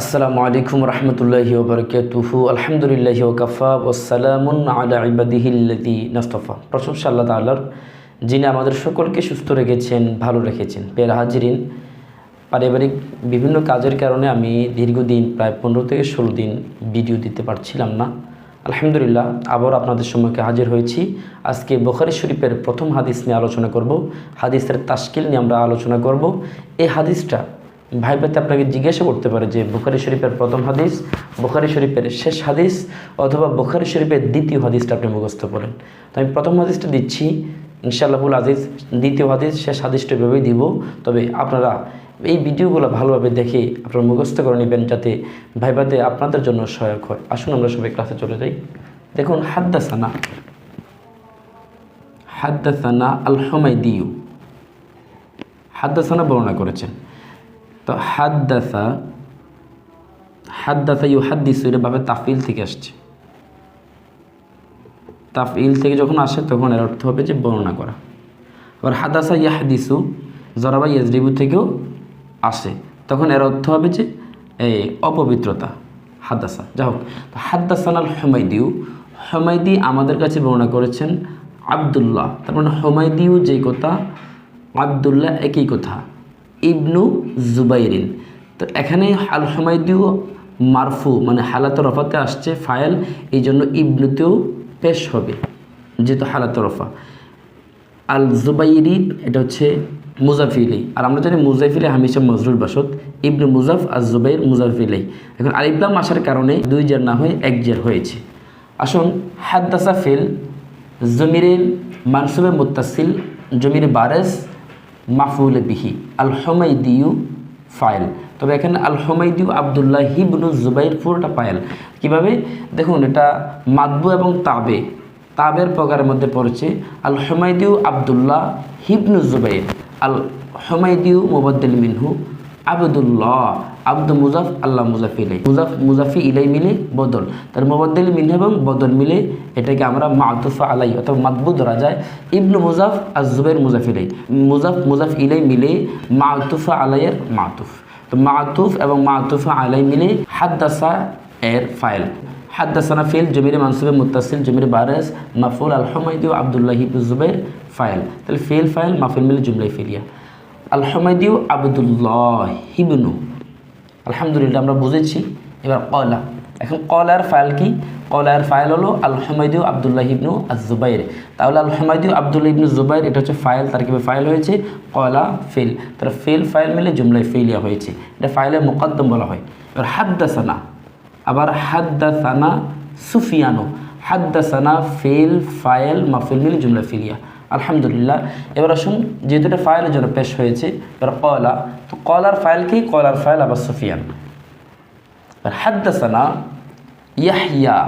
আসসালামু আলাইকুম রহমতুল্লাহি ওবরকাতুহু আলহামদুলিল্লাহ ওকাফা ওসালামুন আলা ইবাদিহিল্লাদি নাস্তফা। প্রশংসা আল্লাহ তাল্লার যিনি আমাদের সকলকে সুস্থ রেখেছেন, ভালো রেখেছেন। পেয়ারা হাজিরিন, পারিবারিক বিভিন্ন কাজের কারণে আমি দীর্ঘদিন, প্রায় পনেরো থেকে ষোলো দিন ভিডিও দিতে পারছিলাম না। আলহামদুলিল্লাহ আবার আপনাদের সম্মুখে হাজির হয়েছি। আজকে বখারি শরীফের প্রথম হাদিস নিয়ে আলোচনা করব। হাদিসের তাস্কিল নিয়ে আমরা আলোচনা করব। এই হাদিসটা ভাই ভাইতে আপনাকে জিজ্ঞাসা করতে পারে যে বুখারি শরীফের প্রথম হাদিস, বুখারি শরীফের শেষ হাদিস অথবা বুখারি শরীফের দ্বিতীয় হাদিসটা আপনি মুখস্থ করেন। তো আমি প্রথম হাদিসটা দিচ্ছি। ইনশাআল্লাহুল আজিজ, দ্বিতীয় হাদিস, শেষ হাদিসটা এভাবেই দিব। তবে আপনারা এই ভিডিওগুলো ভালোভাবে দেখে আপনারা মুখস্থ করে নেবেন যাতে ভাইবাতে আপনাদের জন্য সহায়ক হয়। আসুন আমরা সবাই ক্লাসে চলে যাই। দেখুন, হাদ্দাসানা হাদ্দাসানা আল হমাইদিউ হাদ্দাসানা বর্ণনা করেছেন। তো হাদ্দাসা হাদ্দাসা ইউ হাদ্দিসু এটা ভাবে তাফিল থেকে আসছে। তাফিল থেকে যখন আসে, তখন এর অর্থ হবে যে বর্ণনা করা। আবার হাদাসা ইয়াহাদিসু, জরাবা ইয়াজরিবু থেকেও আসে। তখন এর অর্থ হবে যে, এই অপবিত্রতা হাদাসা যা হোক, তো হাদ্দাসান আল হমাইদিউ হমাইদি আমাদের কাছে বর্ণনা করেছেন আবদুল্লাহ। তার মানে হমাইদিউ যেই কথা, আবদুল্লাহ একই কথা। ইবনু জুবাইরিন। তো এখানে আল হমাইদিউ মারফু মানে হালাত রফাতে আসছে ফায়েল এই জন্য ইবনুতেও পেশ হবে, যেহেতু হালাত রফা। আল জুবাইরি, এটা হচ্ছে মুজাফিলি। আর আমরা জানি মুজাফিলে হামিশা মজরুল বাসত ইবনু মুজাফ আর জুবাইর মুজাফিলি। এখন আলিফলাম আসার কারণে দুই জের না হয়ে এক জের হয়েছে। আসুন, হাদ্দাসা ফিল জমিরের মানসুবে মুতাসিল জমির বারেস মাফুল বিহি। আল হোমাইদিউ ফাইল। তবে এখানে আল হোমাইদিউ আবদুল্লাহ হিবনু জুবাইর পুরোটা পায়েল কীভাবে? দেখুন, এটা মাদবু এবং তাবে। তাবের প্রকারের মধ্যে পড়েছে আল হোমাইদিউ আবদুল্লাহ হিবনু জুবাইর। আল হোমাইদিউ মুবাদ্দিল মিনহু। আবদুল্লাহ আব্দু মুজাফ, আল্লাহ মুজাফি ইলাই মুজাফ, মুজাফি ইলাই মিলে বদল। তার মুবাদ্দিল মিনহু এবং বদল মিলে এটাকে আমরা মাতুফা আলাই অথবা মাতবু ধরা যায়। ইবনু মুজাফ আর জুবাইর মুজাফ ইলাই মুজাফ মুজাফ ইলাই মিলে মাতুফা আলাইয়ের মাতুফ তো মাতুফ এবং মাতুফা আলাই মিলে হাদ্দাসা এর ফাইল। হাদ্দাসানা ফিল জমির মানসুবে মুতাসিল জমির বারেস মাফুল আল আবদুল্লাহ জুবাইর ফাইল। তাহলে ফিল ফাইল মাফুল মিলে জুমলাই ফিলিয়া আল হমাইদিউ আবদুল্লাহ হিবনু আলহামদুলিল্লাহ, আমরা বুঝেছি। এবার কলা এখন কলার ফাইল কি? কলার ফাইল হলো আল আবদুল্লাহ ইবনু আজুবাইর তাহলে আল আবদুল্লাহ ইবনু জুবাইর, এটা হচ্ছে ফাইল, তার কীভাবে ফাইল হয়েছে? কলা ফেল। তার ফেল ফাইল মিলে জুমলাই ফেলিয়া হয়েছে। এটা ফাইলের মোকদ্দম বলা হয়। এবার হাদ্দাসানা। আবার হাদ্দাসানা সুফিয়ানো। হাদ্দাসানা, ফেল ফায়েল মাফিল মিলে জুমলা ফিলিয়া আলহামদুলিল্লাহ। এবার আসুন, যেহেতু এটা ফাইলের জন্য পেশ হয়েছে, এবার কলা তো কলার ফাইল কি? কলার ফাইল আবার সুফিয়ান। এবার হাদ্দাসানা ইয়াহিয়া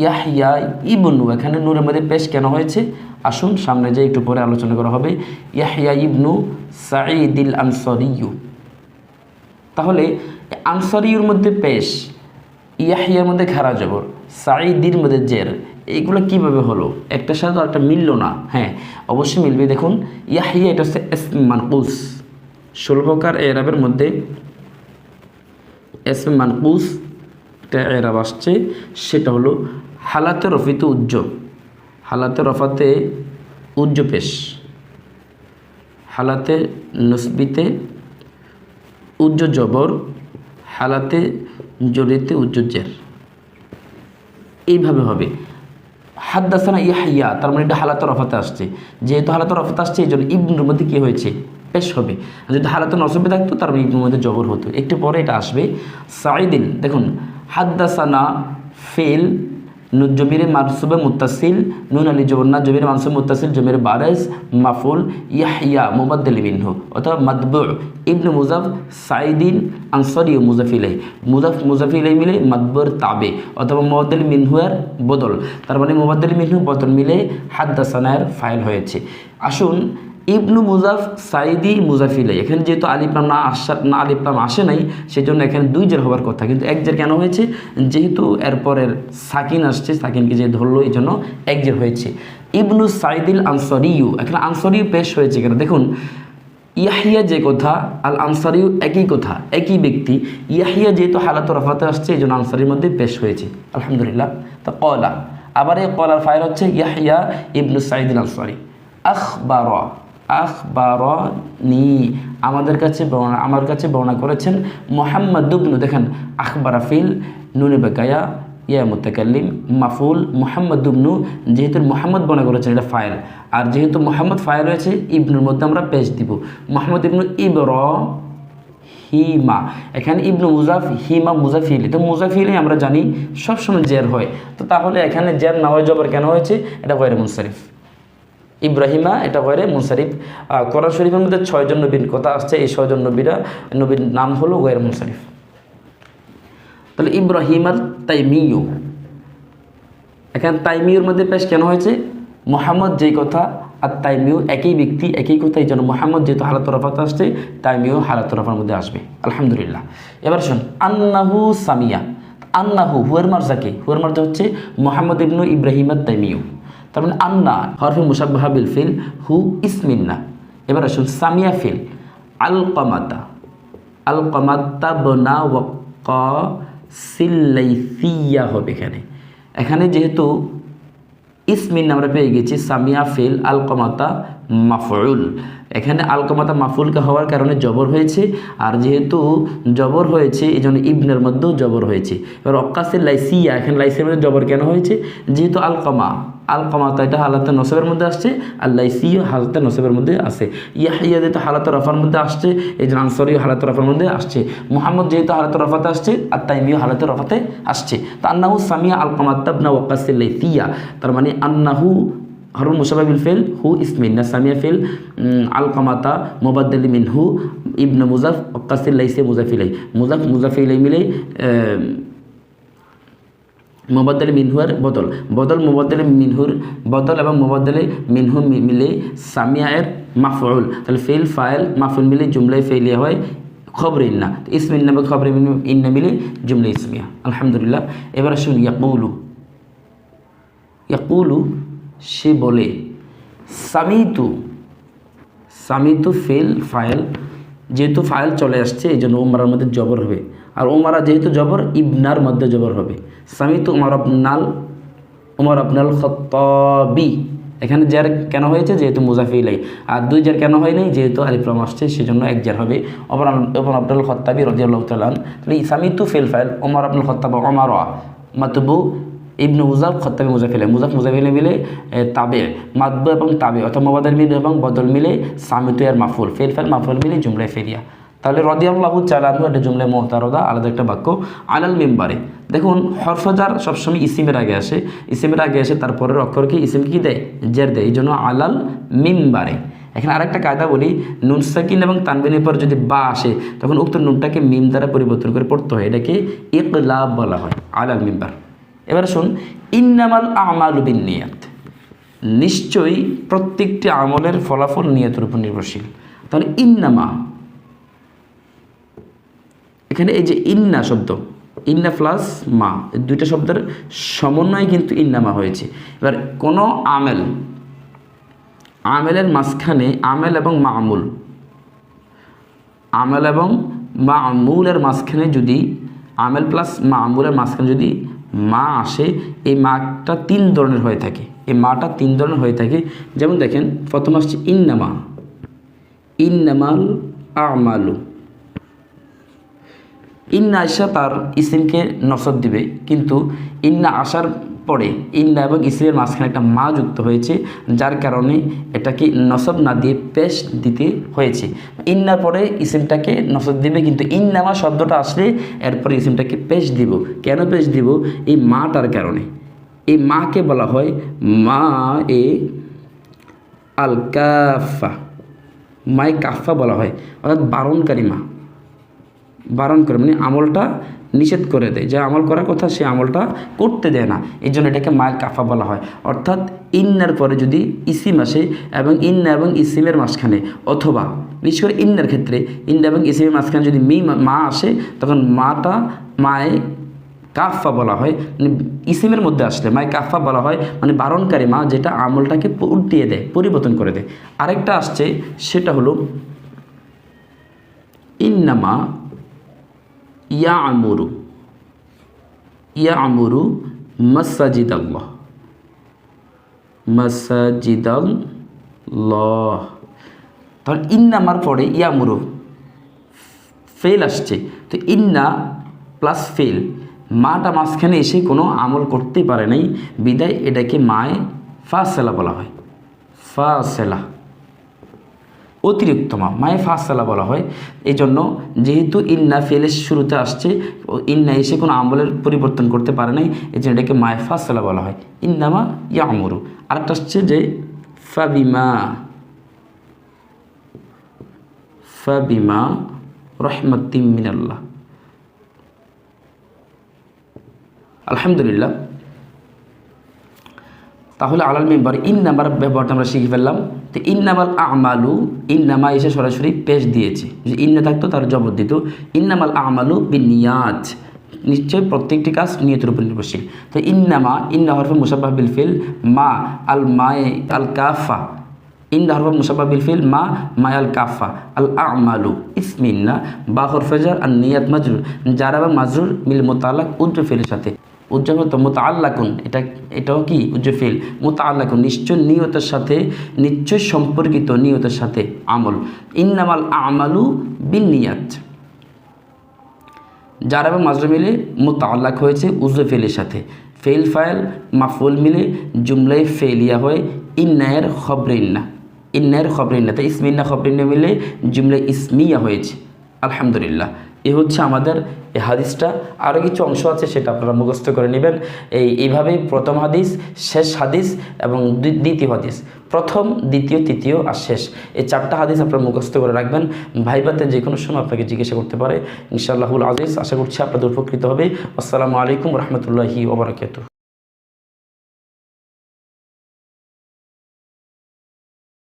ইয়াহিয়া ইবনু, এখানে নূরের মধ্যে পেশ কেন হয়েছে? আসুন, সামনে যে একটু পরে আলোচনা করা হবে। ইয়াহিয়া ইবনু সাঈদিল আনসরিয়ু তাহলে আনসরিউর মধ্যে পেশ ইয়াহিয়ার মধ্যে খারা জবর, সাঈদির মধ্যে জের। এইগুলো কীভাবে হলো? একটার সাথে একটা মিলল না। হ্যাঁ অবশ্যই মিলবে। দেখুন, ইয়াহিয়া এটা হচ্ছে মানকুস। ষোলো এরাবের মধ্যে এস মানকুস একটা এরাব আসছে, সেটা হলো হালাতে রফিতে উজ্জ। হালাতে রফাতে উজ্জ পেশ। হালাতে নসবিতে উজ্জ জবর। হালাতে জড়িতে উজ্জের এইভাবে হবে। হাদ্দাসানা ইয়াহিয়া, তার মানে এটা হালাত রফাতে আসছে। যেহেতু হালাত রফাতে আসছে, এই জন্য ইবনুর মধ্যে কী হয়েছে? পেশ হবে। যদি হালাতন নসবে থাকতো, তার মানে ইবনুর মধ্যে জবর হতো। একটু পরে এটা আসবে সাইদিন দেখুন, হাদ্দাসানা ফেল জমিরে মানসুবে মুতাসিল নুন আলী জবন্না জমির মানসুব মুতাসিল জমির বারেস মাফুল ইয়াহিয়া মুবাদ্দিল মিনহু অথবা মাদবু ইবনু মুজাফ সাইদিন আনসরি ও মুজাফিলাই মুজাফ মুজাফিলাই মিলে মাদবুর তাবে অথবা মুবাদ্দিল মিনহুয়ার বদল তার মানে মুবাদ্দিল মিনহু বদল মিলে হাদ্দাসানায়ের ফাইল হয়েছে আসুন ইবনু মুজাফ সাইদি মুজাফিলাই। এখানে যেহেতু আলিপ্লাম না আসা, না আলিপ্লাম আসে নাই, সেজন্য এখানে দুই জের হবার কথা। কিন্তু এক জের কেন হয়েছে? যেহেতু এরপরের সাকিন আসছে, সাকিনকে যে ধরলো, এই জন্য এক জের হয়েছে। ইবনু সাইদিল আনসরিউ, এখানে আনসরিউ পেশ হয়েছে কেন? দেখুন, ইয়াহিয়া যে কথা, আল আনসারিও একই কথা, একই ব্যক্তি। ইয়াহিয়া যেহেতু হালাত রফাতে আসছে, এই জন্য আনসারির মধ্যে পেশ হয়েছে। আলহামদুলিল্লাহ। তো কলা আবার এই কলার ফাইল হচ্ছে ইয়াহিয়া ইবনু সাইদিন আনসারি। আখবার। আখবার নি আমাদের কাছে বর্ণনা আমার কাছে বর্ণনা করেছেন মোহাম্মদ দুবনু দেখেন, আখবার ফিল নুনে বেকায়া, ইয়া মুতাকাল্লিম, মাফুল মোহাম্মদ দুবনু যেহেতু মোহাম্মদ বর্ণনা করেছেন, এটা ফাইল। আর যেহেতু মোহাম্মদ ফাইল রয়েছে, ইবনুর মধ্যে আমরা পেশ দিব। মোহাম্মদ ইবনু ইবর হিমা এখানে ইবনু মুজাফ হিমা মুজাফিলি। তো মুজাফিলি আমরা জানি সবসময় জের হয়। তো তাহলে এখানে জের না হয় জবর কেন হয়েছে? এটা গয়রে মুনসারিফ। ইব্রাহিমা, এটা গয়রে মুনসারিফ কোরআন শরীফের মধ্যে ছয়জন নবীর কথা আসছে, এই ছয়জন নবীরা, নবীর নাম হলো গয়রে মুনসারিফ তাহলে ইব্রাহিমার তাইমিউ এখানে তাইমিউর মধ্যে পেশ কেন হয়েছে? মোহাম্মদ যেই কথা আর তাইমিউ একই ব্যক্তি, একই কথা, এই জন্য মোহাম্মদ যেহেতু হালাত রফাতে আসছে তাইমিউ হালাত রফার মধ্যে আসবে। আলহামদুলিল্লাহ। এবার শোন আন্নাহু সামিয়া। আন্নাহু, হুয়ার মার্জাকে হুয়ার মার্জা হচ্ছে মোহাম্মদ ইবনু ইব্রাহিম আর তাইমিউ তার মানে আন্না, হরফে মুসাব্বাহা বিল ফিল, হু ইসমিন্না। এবার আসুন সামিয়া ফিল আল কমাতা আল কমাত্তা বনা ওয়াক্ক হবে এখানে। এখানে যেহেতু ইসমিন আমরা পেয়ে গেছি, সামিয়া ফিল আল কমাতা মাফউল। এখানে আলকমাতা মাফুলকে হওয়ার কারণে জবর হয়েছে, আর যেহেতু জবর হয়েছে এই জন্য ইবনের মধ্যেও জবর হয়েছে। এবার অক্কাসের লাইসিয়া এখানে লাইসিয়ার মধ্যে জবর কেন হয়েছে? যেহেতু আলকমা, আলকমাতা এটা হালাতে নসবের মধ্যে আসছে, আর লাইসিও হালাতে নসবের মধ্যে আসে ইয়াহিয়া যেহেতু হালাত রফার মধ্যে আসছে এই জন্য আনসরিও হালাত রফার মধ্যে আসছে। মোহাম্মদ যেহেতু হালাত রফাতে আসছে, আর তাইমিও হালাত রফাতে আসছে। তো আন্নাহু সামিয়া আলকমাত্তাবনা ওয়াক্কাসের লাইসিয়া তার মানে আন্নাহু হরুন মুসাবাবিল ফেল, হু ইসমিন না সামিয়া ফেল আলকামাতা, মোবাদ্দলি মিন হু, ইবন মুজাফ অক্কাসিল লাইসে, মুজাফিলাই। মুজাফ, মুজাফিলাই মিলে মোবাদ্দলে মিনহুয়ার বদল। বদল মোবাদ্দলে মিনহুর বদল এবং মোবাদ্দলে মিনহু মিলে সামিয়ায়ের মাফউল। তাহলে ফেল, ফাইল মাফুল মিলে জুমলায় ফেলিয়া হয় খবর ইন্না। ইসমিন নামে খবর ইন্না মিলে জুমলা ইসমিয়া। আলহামদুলিল্লাহ। এবার আসুন ইয়াকুলু। ইয়াকুলু সে বলে, সামিতু সামিতু ফেল ফাইল যেহেতু ফাইল চলে আসছে, এই জন্য ওমরার মধ্যে জবর হবে। আর ওমারা যেহেতু জবর, ইবনার মধ্যে জবর হবে। সামিতু উমার আবনাল, উমর আপনাল খত্তাবি। এখানে জের কেন হয়েছে? যেহেতু মুজাফিলাই আর দুই জের কেন হয় নাই? যেহেতু আলিফলাম আসছে, সেজন্য এক জের হবে। ওমর ওমর আব্দুল খত্তাবি রাজিয়াল্লাহু তাআলা তাহলে সামিতু ফেল ফাইল ওমর আব্দুল খত্তাব ওমর মাতবু ইবনু মুজাফ খত্তাবি মুজাফিলে, মুজাফ মুজাফিলে মিলে তাবে, মাতবু এবং তাবে অর্থাৎ মোবাদল মিলে এবং বদল মিলে সামিতু আর মাফুল ফেল ফেল মাফুল মিলে জুমলায় ফেরিয়া। তাহলে রদিয়াল্লাহু চালানহু এটা জুমলায় মোহতারদা আলাদা একটা বাক্য, আলাল মেম্বারে। দেখুন, হরফজার সবসময় ইসিমের আগে আসে, ইসিমের আগে আসে, তারপরের অক্ষরকে ইসিম কি দেয়? জের দেয় এই জন্য আলাল মিম্বারে। এখানে আরেকটা কায়দা বলি, নুন সাকিন এবং তানবিনের পর যদি বা আসে, তখন উক্ত নুনটাকে মিম দ্বারা পরিবর্তন করে পড়তে হয়, এটাকে ইকলাব বলা হয়, আলাল মিম্বার। এবার শুন, ইন্নামাল আমাল বিন নিয়াত নিশ্চয়ই প্রত্যেকটি আমলের ফলাফল নিয়তের উপর নির্ভরশীল। তাহলে ইন্নামা, এখানে এই যে ইন্না শব্দ, ইন্না প্লাস মা দুইটা শব্দের সমন্বয়ে কিন্তু ইন্নামা হয়েছে। এবার কোনো আমেল, আমেলের মাঝখানে আমেল এবং মামুল, আমেল এবং মা মামুলের মাঝখানে যদি, আমেল প্লাস মামুলের মাঝখানে যদি মা আসে, এই মাটা তিন ধরনের হয়ে থাকে। এই মাটা তিন ধরনের হয়ে থাকে। যেমন দেখেন, প্রথম আসছে ইন্নামা ইন্নামাল আমালু। ইন্না আয়সা তার ইসিমকে নসর দিবে, কিন্তু ইন্না আসার পরে ইন্না এবং ইসিমের মাঝখানে একটা মা যুক্ত হয়েছে, যার কারণে এটাকে নসব না দিয়ে পেশ দিতে হয়েছে। ইন্নার পরে ইসিমটাকে নসব দিবে, কিন্তু ইন্নামা শব্দটা আসলে এরপরে ইসিমটাকে পেশ দিব। কেন পেশ দিব? এই মাটার কারণে। এই মাকে বলা হয় মা এ আল কাফা মাই কাফা বলা হয়। অর্থাৎ বারণকারী মা। বারণ করে মানে আমলটা নিষেধ করে দেয়। যে আমল করার কথা সে আমলটা করতে দেয় না। এই জন্য এটাকে মায়ের কাফা বলা হয়। অর্থাৎ ইন্নার পরে যদি ইসিম আসে এবং ইন্না এবং ইসিমের মাঝখানে, অথবা বিশেষ করে ইন্নার ক্ষেত্রে, ইন্না এবং ইসিমের মাঝখানে যদি মি, মা আসে, তখন মাটা মায়ে কাফা বলা হয়। মানে ইসিমের মধ্যে আসলে মায় কাফা বলা হয় মানে বারণকারী মা যেটা আমলটাকে উল্টিয়ে দেয়, পরিবর্তন করে দেয়। আরেকটা আসছে, সেটা হলো ইন্নামা ইয়া আমরু ইয়া আমুরু মাসাজিদ আল্লাহ মাসাজিদ আল্লাহ তাহলে ইন্নামার পরে ইয়া ইয়ামুরু, ফেল আসছে। তো ইন্না প্লাস ফেল, মাটা মাঝখানে এসে কোনো আমল করতে পারে নাই। বিদায় এটাকে মায়ে ফাসেলা বলা হয়। ফাসেলা। অতিরিক্ত মা মায়ে ফাসেলা বলা হয়। এই জন্য যেহেতু ইন্না ফেলের শুরুতে আসছে ইন্না এসে কোনো আমলের পরিবর্তন করতে পারে নাই এই জন্য এটাকে মায়ে ফাসেলা বলা হয়। ইন্নামা ইয়ামুরু। আরেকটা আসছে যে ফাবিমা ফাবিমা রহমতিম মিনাল্লাহ। আলহামদুলিল্লাহ। তাহলে আলাল মেম্বার ইন নাম্বার ব্যবহারটা আমরা শিখে ফেললাম। তো ইন নামাল আমালু ইন নামা এসে সরাসরি পেশ দিয়েছে। যে ইন্না থাকতো, তার জবর দিত ইন নামাল আমালু বিনিয়াজ নিশ্চয় প্রত্যেকটি কাজ নিয়তের উপর নির্ভরশীল। তো ইন্নামা, ইন্না হরফে মুসাফা বিল ফিল, মা, আল মায়ে, আল কাফা। ইন হরফ মুসাফা বিল ফিল, মা মায়াল কাফা। আল আমালু, ইসমিন্না, বা হরফেজার আর নিয়াত মাজরুর। যারা বা মাজরুর মিল মোতালাক উজ্জ ফিলের সাথে। উজ্জ্বল তো মোতাল্লাকুন এটা, এটাও কি? উজ্জফিল মোতাল্লাকুন নিশ্চয় নিয়তের সাথে, নিশ্চয় সম্পর্কিত নিয়তের সাথে আমল। ইন্নামাল আমালু বিন নিয়াত যার এবং মাজরা মিলে মোতাল্লাক হয়েছে উজফেলের সাথে। ফেল ফাইল মাফুল মিলে জুমলায় ফেলিয়া হয়ে ইন্নায়ের খবরে ইন্না ইন্নায়ের খবরে ইন্না তাই ইসমিন্না খবরে ইন্না মিলে জুমলায় ইসমিয়া হয়েছে। আলহামদুলিল্লাহ। এ হচ্ছে আমাদের এই হাদিসটা। আরও কিছু অংশ আছে সেটা আপনারা মুখস্থ করে নেবেন। এই, এইভাবেই প্রথম হাদিস, শেষ হাদিস এবং দ্বিতীয় হাদিস। প্রথম, দ্বিতীয়, তৃতীয় আর শেষ। এই চারটা হাদিস আপনারা মুখস্থ করে রাখবেন। ভাইবাতে যে কোনো সময় আপনাকে জিজ্ঞাসা করতে পারে। ইনশাআল্লাহুল আজিজ, আশা করছি আপনাদের উপকৃত হবে। আসসালামু আলাইকুম রহমতুল্লাহি ওবরাকাতু